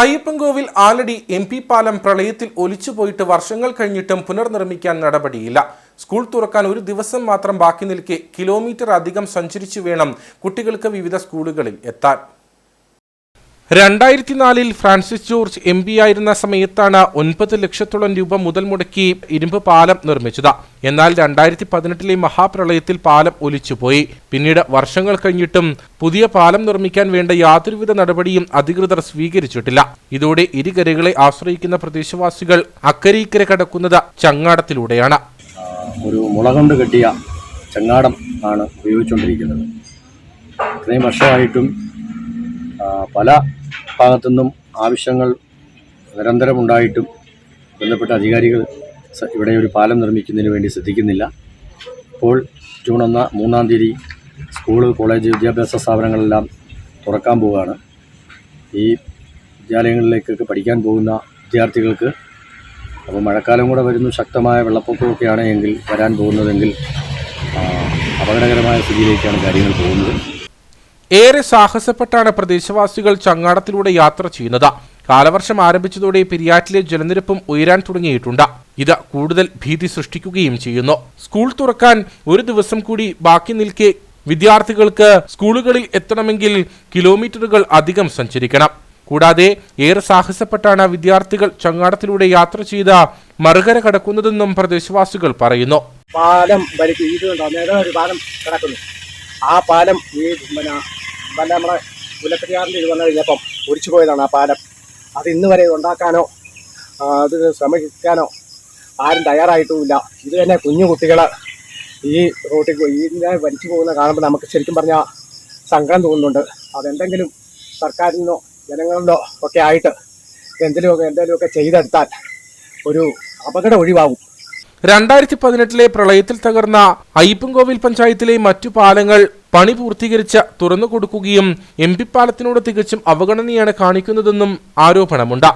Ayyappancoil Aladi M P പാലം പ്രളയത്തിൽ ഒലിച്ചുപോയിട്ട് വർഷങ്ങൾ കഴിഞ്ഞിട്ടും പുനർനിർമ്മിക്കാൻ നടപടിയില്ല. സ്കൂൾ തുറക്കാൻ ഒരു ദിവസം മാത്രം ബാക്കി നിൽക്കെ കിലോമീറ്റർ അധികം സഞ്ചരിച്ചു വേണം കുട്ടികൾക്ക് വിവിധ സ്കൂളുകളിൽ എത്താൻ. രണ്ടായിരത്തി നാലിൽ ഫ്രാൻസിസ് ജോർജ് എം പി ആയിരുന്ന സമയത്താണ് ഒൻപത് ലക്ഷത്തോളം രൂപ മുതൽ മുടക്കി ഇരുമ്പ് പാലം നിർമ്മിച്ചത്. എന്നാൽ രണ്ടായിരത്തി പതിനെട്ടിലെ മഹാപ്രളയത്തിൽ പാലം ഒലിച്ചുപോയി. പിന്നീട് വർഷങ്ങൾ കഴിഞ്ഞിട്ടും പുതിയ പാലം നിർമ്മിക്കാൻ വേണ്ട യാതൊരുവിധ നടപടിയും അധികൃതർ സ്വീകരിച്ചിട്ടില്ല. ഇതോടെ ഇരുകരകളെ ആശ്രയിക്കുന്ന പ്രദേശവാസികൾ അക്കരീക്കര കടക്കുന്നത് ചങ്ങാടത്തിലൂടെയാണ്. ഒരു മുളകൊണ്ട് കെട്ടിയ ചങ്ങാടം ആണ് ഉപയോഗിച്ചുകൊണ്ടിരിക്കുന്നത്. ഇത്രയും വർഷമായിട്ടും പല ഭാഗത്തുനിന്നും ആവശ്യങ്ങൾ നിരന്തരം ഉണ്ടായിട്ടും ബന്ധപ്പെട്ട അധികാരികൾ ഇവിടെ ഒരു പാലം നിർമ്മിക്കുന്നതിന് വേണ്ടി ശ്രദ്ധിക്കുന്നില്ല. ഇപ്പോൾ ജൂൺ ഒന്ന് മൂന്നാം തീയതി സ്കൂൾ കോളേജ് വിദ്യാഭ്യാസ സ്ഥാപനങ്ങളെല്ലാം തുറക്കാൻ പോവുകയാണ്. ഈ വിദ്യാലയങ്ങളിലേക്കൊക്കെ പഠിക്കാൻ പോകുന്ന വിദ്യാർത്ഥികൾക്ക് അപ്പോൾ മഴക്കാലം കൂടെ വരുന്നു ശക്തമായ വെള്ളപ്പൊക്കമൊക്കെയാണ് എങ്കിൽ വരാൻ പോകുന്നതെങ്കിൽ അപകടകരമായ സ്ഥിതിയിലേക്കാണ് കാര്യങ്ങൾ പോകുന്നത്. ഏറെ സാഹസപ്പെട്ടാണ് പ്രദേശവാസികൾ ചങ്ങാടത്തിലൂടെ യാത്ര ചെയ്യുന്നത്. കാലവർഷം ആരംഭിച്ചതോടെ പെരിയാറ്റിലെ ജലനിരപ്പും ഉയരാൻ തുടങ്ങിയിട്ടുണ്ട്. ഇത് കൂടുതൽ ഭീതി സൃഷ്ടിക്കുകയും ചെയ്യുന്നു. സ്കൂൾ തുറക്കാൻ ഒരു ദിവസം കൂടി ബാക്കി നിൽക്കെ വിദ്യാർത്ഥികൾക്ക് സ്കൂളുകളിൽ എത്തണമെങ്കിൽ കിലോമീറ്ററുകൾ അധികം സഞ്ചരിക്കണം. കൂടാതെ ഏറെ സാഹസപ്പെട്ടാണ് വിദ്യാർത്ഥികൾ ചങ്ങാടത്തിലൂടെ യാത്ര ചെയ്ത് മറുകര കടക്കുന്നതെന്നും പ്രദേശവാസികൾ പറയുന്നു. പാലം ഒരു പാലം ആ പാലം വല്ല നമ്മുടെ മുല്ലപ്പെരിയാറിന്റെ ഇത് വന്നു കഴിഞ്ഞപ്പം ഒഴിച്ചു പോയതാണ് ആ പാലം. അത് ഇന്ന് വരെ ഉണ്ടാക്കാനോ അത് ശ്രമിക്കാനോ ആരും തയ്യാറായിട്ടുമില്ല ഇത് തന്നെ കുഞ്ഞു കുട്ടികൾ ഈ റോട്ടിൽ ഇതിനെ വലിച്ചു പോകുന്ന കാണുമ്പോൾ നമുക്ക് ശരിക്കും പറഞ്ഞാൽ സങ്കടം തോന്നുന്നുണ്ട്. അതെന്തെങ്കിലും സർക്കാരിൽ നിന്നോ ജനങ്ങളിലോ ഒക്കെ ആയിട്ട് എന്തെങ്കിലുമൊക്കെ എന്തെങ്കിലുമൊക്കെ ചെയ്തെടുത്താൽ ഒരു അപകടം ഒഴിവാകും. രണ്ടായിരത്തി പതിനെട്ടിലെ പ്രളയത്തിൽ തകർന്ന അയ്യപ്പൻകോവിൽ പഞ്ചായത്തിലെ മറ്റു പാലങ്ങൾ പണി പൂർത്തീകരിച്ച തുറന്നു കൊടുക്കുകയും എം പി പാലത്തിനോട് തികച്ചും അവഗണനയാണ് കാണിക്കുന്നതെന്നും ആരോപണമുണ്ട്.